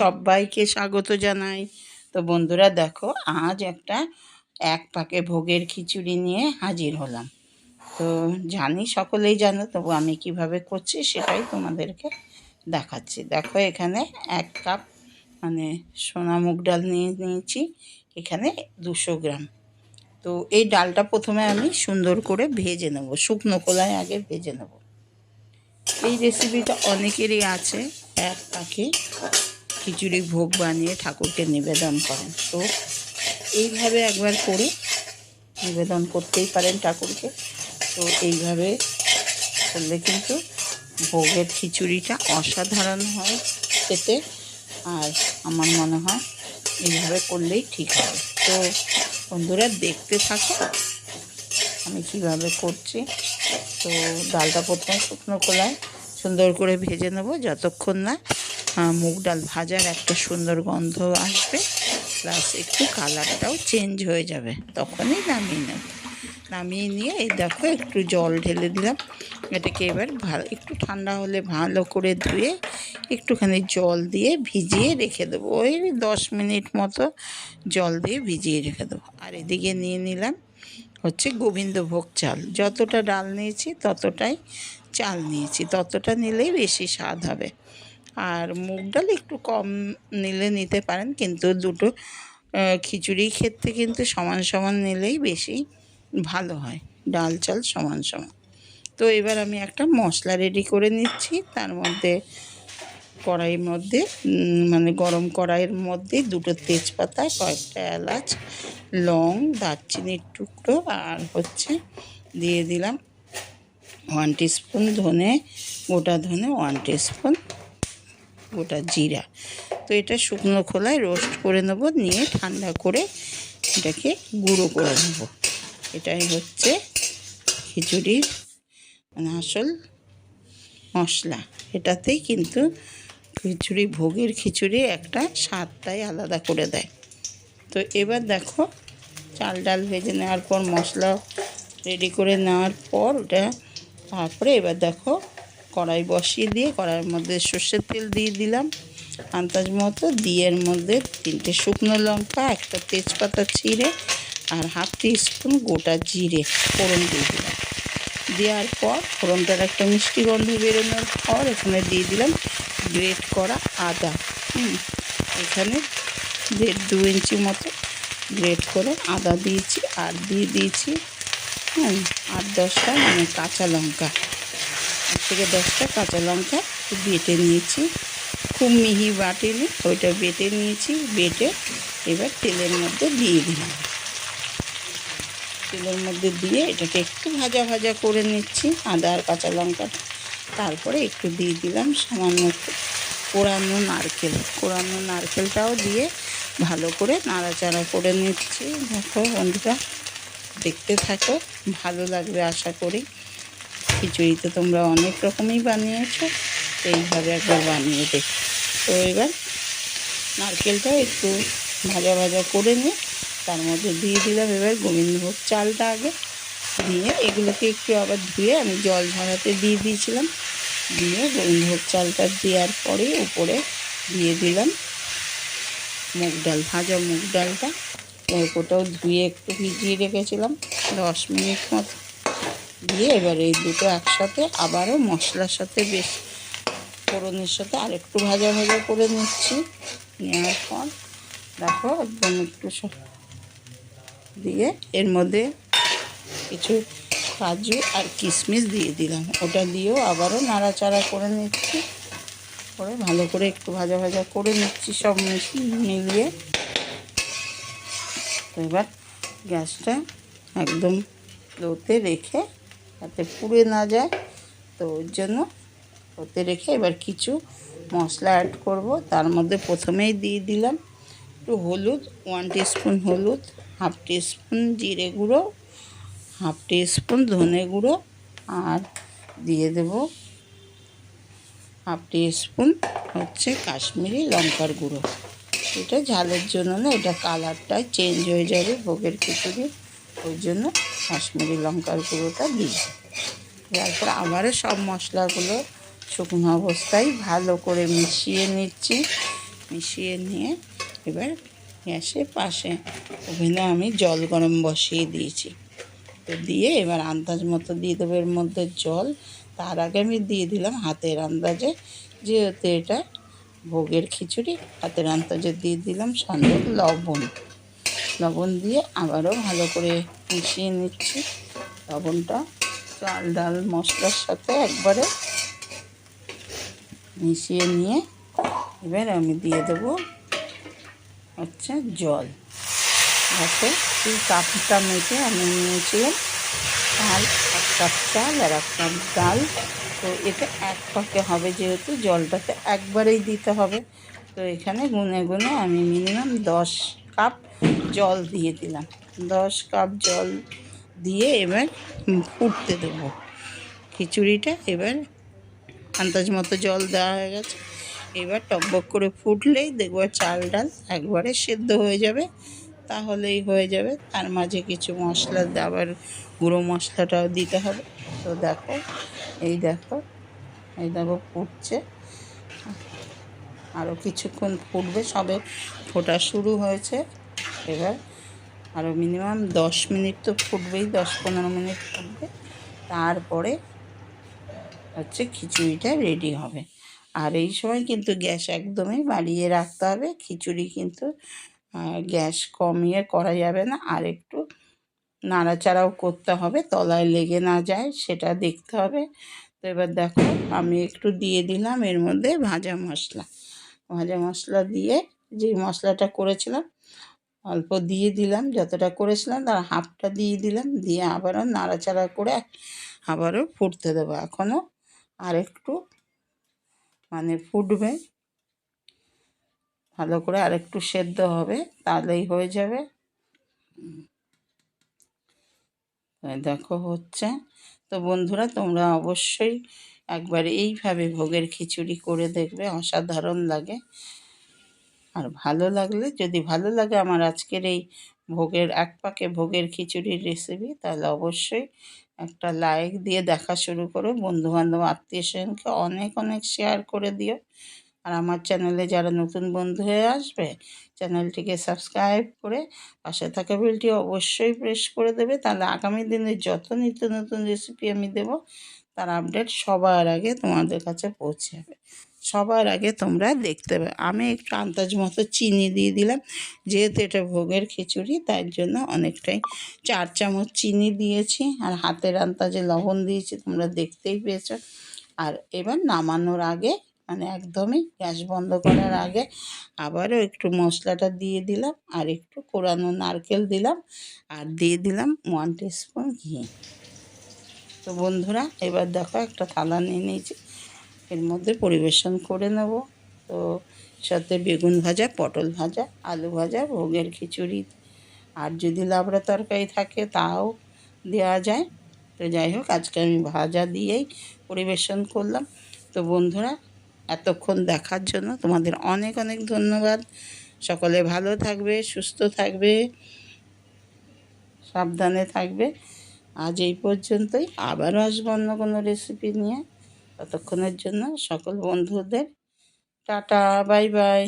সবাইকে স্বাগত জানাই। তো বন্ধুরা দেখো, আজ একটা এক পাকে ভোগের খিচুড়ি নিয়ে হাজির হলাম। তো জানি সকলেই জানো, তবু আমি কীভাবে করছি সেটাই তোমাদেরকে দেখাচ্ছি। দেখো এখানে এক কাপ মানে সোনা মুগ ডাল নিয়ে নিয়েছি, এখানে দুশো গ্রাম। তো এই ডালটা প্রথমে আমি সুন্দর করে ভেজে নেব, শুকনো কলায় আগে ভেজে নেব। এই রেসিপিটা অনেকেরই আছে, এক পাকে খিচুড়ি ভোগ বানিয়ে ঠাকুরকে নিবেদন করেন। তো এইভাবে একবার করে নিবেদন করতেই পারেন ঠাকুরকে। তো এইভাবে করলে কিন্তু ভোগের খিচুড়িটা অসাধারণ হয় খেতে। আর আমার মনে হয় এইভাবে করলেই ঠিক হবে। তো বন্ধুরা, দেখতে থাকো আমি কীভাবে করছি। তো ডালটা প্রথমে শুকনো কলায় সুন্দর করে ভেজে নেব, যতক্ষণ না মুগ ডাল ভাজার একটা সুন্দর গন্ধ আসবে। প্লাস একটু কালারটাও চেঞ্জ হয়ে যাবে। তখনই নামিয়ে নেব। নামিয়ে নিয়ে এই দেখো, একটু জল ঢেলে দিলাম। এটাকে এবার ভালো একটু ঠান্ডা হলে ভালো করে ধুয়ে একটুখানি জল দিয়ে ভিজিয়ে রেখে দেবো। ওই দশ মিনিট মতো জল দিয়ে ভিজিয়ে রেখে দেবো। আর এদিকে নিয়ে নিলাম হচ্ছে গোবিন্দভোগ চাল। যতটা ডাল নিয়েছি ততটাই চাল নিয়েছি। ততটা নিলেই বেশি স্বাদ হবে। আর মুগ ডাল একটু কম নিলে নিতে পারেন কিন্তু দুটো আহ, খিচুড়ি ক্ষেত্রে কিন্তু সমান সমান নিলেই বেশি ভালো হয় ডাল চাল সমান সমান। তো এবার আমি একটা মশলা রেডি করে নিচ্ছি তার মধ্যে কড়াইয়ের মধ্যে মানে গরম কড়াইয়ের মধ্যে দুটো তেজপাতা কয়েকটা এলাচ লং দারচিনির টুকরো আর হচ্ছে দিয়ে দিলাম ওয়ান স্পুন ধনে গোটা ধনে ওয়ান স্পুন গোটা জিরা। তো এটা শুকনো খোলায় রোস্ট করে নেব, নিয়ে ঠান্ডা করে এটাকে গুঁড়ো করে নেব। এটাই হচ্ছে খিচুড়ির মানে আসল মশলা। এটাতেই কিন্তু খিচুড়ি, ভোগের খিচুড়ি একটা স্বাদটাই আলাদা করে দেয়। তো এবার দেখো চাল ডাল ভেজে নেওয়ার পর মশলা রেডি করে নেওয়ার পর ওটা তারপরে এবার দেখো কড়াই বসিয়ে দিয়ে কড়াইয়ের মধ্যে সর্ষের তেল দিয়ে দিলাম। আন্দাজ মতো দিয়ে এর মধ্যে তিনটে শুকনো লঙ্কা, একটা তেজপাতা ছিঁড়ে আর হাফ স্পুন গোটা জিরে ফোড়ন দিয়ে দিলাম। দেওয়ার পর ফোড়নটার একটা মিষ্টি গন্ধ বেরোনোর পর এখানে দিয়ে দিলাম গ্রেট করা আদা। হুম, এখানে দেড় দু ইঞ্চি মতো গ্রেট করে আদা দিয়েছি, আর দিয়ে দিয়েছি হ্যাঁ আট দশটা মানে কাঁচা লঙ্কা। আট থেকে দশটা কাঁচা লঙ্কা বেটে নিয়েছি। খুব মিহি বাটেনি ওইটা বেটে নিয়েছি, বেটে এবার তেলের মধ্যে দিয়ে দিলাম। তেলের মধ্যে দিয়ে এটাকে একটু ভাজা ভাজা করে নিচ্ছি, আদা আর কাঁচা লঙ্কাটা। তারপরে একটু দিয়ে দিলাম সামান্য কোরানো নারকেল। কোরানো নারকেলটাও দিয়ে ভালো করে নাড়াচাড়া করে নিচ্ছি। দেখো বন্ধুরা, দেখতে থাকো, ভালো লাগবে আশা করি। খিচুড়ি তো তোমরা অনেক রকমই বানিয়েছো, এইভাবে একবার বানিয়ে দেখ। তো এবার নারকেলটা একটু ভাজা ভাজা করে নিয়ে তার মধ্যে দিয়ে দিলাম এবার গোবিন্দভোগ চালটা আগে। দিয়ে এগুলোকে একটু আবার ধুয়ে আমি জল ঝরাতে দিয়ে দিয়েছিলাম। দিয়ে গোবিন্দভোগ চালটা দেওয়ার পরে উপরে দিয়ে দিলাম মুগ ডাল, ভাজা মুগ ডালটা। ওটাও ধুয়ে একটু ভিজিয়ে রেখেছিলাম, দশ মিনিট মতো। দিয়ে এবার এই দুটো একসাথে আবারও মশলার সাথে বেশ ফোড়নের সাথে আর একটু ভাজা ভাজা করে নিচ্ছি। নেওয়ার পর দেখো একদম একটু দিয়ে এর মধ্যে কিছু কাজু আর কিশমিশ দিয়ে দিলাম। ওটা দিয়েও আবারও নাড়াচাড়া করে নিচ্ছি। করে ভালো করে একটু ভাজা ভাজা করে নিচ্ছি সব মিলিয়ে। তো এবার গ্যাসটা একদম লোতে রেখে যাতে পুড়ে না যায়। তো ওর জন্য ওতে রেখে এবার কিছু মশলা অ্যাড করব। তার মধ্যে প্রথমেই দিয়ে দিলাম একটু হলুদ ওয়ান স্পুন হলুদ হাফ স্পুন জিরে গুঁড়ো হাফ স্পুন ধনে গুঁড়ো আর দিয়ে দেব হাফ স্পুন হচ্ছে কাশ্মীরি লঙ্কার গুঁড়ো। এটা ঝালের জন্য না, এটা কালারটা চেঞ্জ হয়ে যাবে ভোগের খিচুড়ি ওই জন্য কাশ্মীরি লঙ্কার গুঁড়োটা দিই। তারপর আবারও সব মশলাগুলো শুকনো অবস্থায় ভালো করে মিশিয়ে নিচ্ছি। মিশিয়ে নিয়ে এবার গ্যাসের পাশে ওভেনে আমি জল গরম বসিয়ে দিয়েছি। তো দিয়ে এবার আন্দাজ মতো দিয়ে দেবো এর মধ্যে জল। তার আগে আমি দিয়ে দিলাম হাতের আন্দাজে, যেহেতু এটা ভোগের খিচুড়ি, হাতের আন্দাজে দিয়ে দিলাম সঙ্গে লবণ। লবণ দিয়ে আবারও ভালো করে মিশিয়ে নিচ্ছি লবণটা। চাল ডাল মশলার সাথে একবারে মিশিয়ে নিয়ে এবার আমি দিয়ে দেবো হচ্ছে জল। যাতে এই কাপটা মেপে আমি নিয়েছিলাম চাল এক কাপ চাল আর এক কাপ ডাল। তো এটা এক পাকে হবে যেহেতু জলটাতে একবারেই দিতে হবে। তো এখানে গুনে গুনে আমি মিনিমাম দশ কাপ জল দিয়ে দিলাম। দশ কাপ জল দিয়ে এবার ফুটতে দেবো। খিচুড়িটা এবার আন্দাজ মতো জল দেওয়া হয়ে গেছে। এবার টকবক করে ফুটলেই দেখব চাল ডাল একবারে সেদ্ধ হয়ে যাবে। তাহলেই হয়ে যাবে। তার মাঝে কিছু মশলা, আবার গুঁড়ো মশলাটাও দিতে হবে। তো দেখো, এই দেখো এই দেখো ফুটছে। আরও কিছুক্ষণ ফুটবে, সবে ফোটা শুরু হয়েছে। এবার। আরও মিনিমাম দশ মিনিট তো ফুটবেই, দশ পনেরো মিনিট ফুটবে। তারপরে হচ্ছে খিচুড়িটা রেডি হবে। আর এই সময় কিন্তু গ্যাস একদমই বাড়িয়ে রাখতে হবে। খিচুড়ি কিন্তু গ্যাস কমিয়ে করা যাবে না। আর একটু নাড়াচাড়াও করতে হবে। তলায় লেগে না যায়, সেটা দেখতে হবে। তো এবার দেখো, আমি একটু দিয়ে দিলাম এর মধ্যে ভাজা মশলা। ভাজা মশলা দিয়ে যে মশলাটা করেছিলাম অল্প দিয়ে দিলাম, যতটা করেছিলাম তার হাফটা দিয়ে দিলাম, দিয়ে আবারও নাড়াচাড়া করে আবারও ফুটতে দেবো এখনও আর একটু মানে ফুটবে। ভালো করে আরেকটু সেদ্ধ হবে, তাহলেই হয়ে যাবে। দেখো হচ্ছে। তো বন্ধুরা, তোমরা অবশ্যই একবার এইভাবে ভোগের খিচুড়ি করে দেখবে, অসাধারণ লাগে। আর ভালো লাগলে, যদি ভালো লাগে আমার আজকের এই ভোগের এক পাকে ভোগের খিচুড়ির রেসিপি তাহলে অবশ্যই একটা লাইক দিয়ে দেখা শুরু করো। বন্ধুবান্ধব, আত্মীয় স্বজনকে অনেক অনেক শেয়ার করে দিও। আর আমার চ্যানেলে যারা নতুন বন্ধু হয়ে আসবে, চ্যানেলটিকে সাবস্ক্রাইব করে পাশে থাকা বেলটি অবশ্যই প্রেস করে দেবে। তাহলে আগামী দিনে যত নিত্য নতুন রেসিপি আমি দেব, তার আপডেট সবার আগে তোমাদের কাছে পৌঁছে যাবে। সবার আগে তোমরা দেখতে পাবে। আমি একটু আন্দাজ মতো চিনি দিয়ে দিলাম। যেহেতু এটা ভোগের খিচুড়ি, তার জন্য অনেকটাই চার চামচ চিনি দিয়েছি আর হাতের আন্দাজে লবণ দিয়েছি, তোমরা দেখতেই পেয়েছ। আর এবার নামানোর আগে মানে একদমই গ্যাস বন্ধ করার আগে আবারও একটু মশলাটা দিয়ে দিলাম আর একটু কোরানো নারকেল দিলাম আর দিয়ে দিলাম ওয়ান টিস্পুন ঘি। তো বন্ধুরা, এবার দেখো একটা থালা নিয়ে নিয়েছি। এর মধ্যে পরিবেশন করে নেব। তো সাথে বেগুন ভাজা, পটল ভাজা, আলু ভাজা, ভোগের খিচুড়ি আর যদি লাবড়া তরকারি থাকে তাও দেওয়া যায়। তো যাই হোক, আজকে আমি ভাজা দিয়েই পরিবেশন করলাম। তো বন্ধুরা এতক্ষণ দেখার জন্য তোমাদের অনেক অনেক ধন্যবাদ। সকলে ভালো থাকবে, সুস্থ থাকবে, সাবধানে থাকবে। আজ এই পর্যন্তই। আবারও আসব অন্য কোনো রেসিপি নিয়ে। ততক্ষণের জন্য সকল বন্ধুদের টাটা, বাই বাই।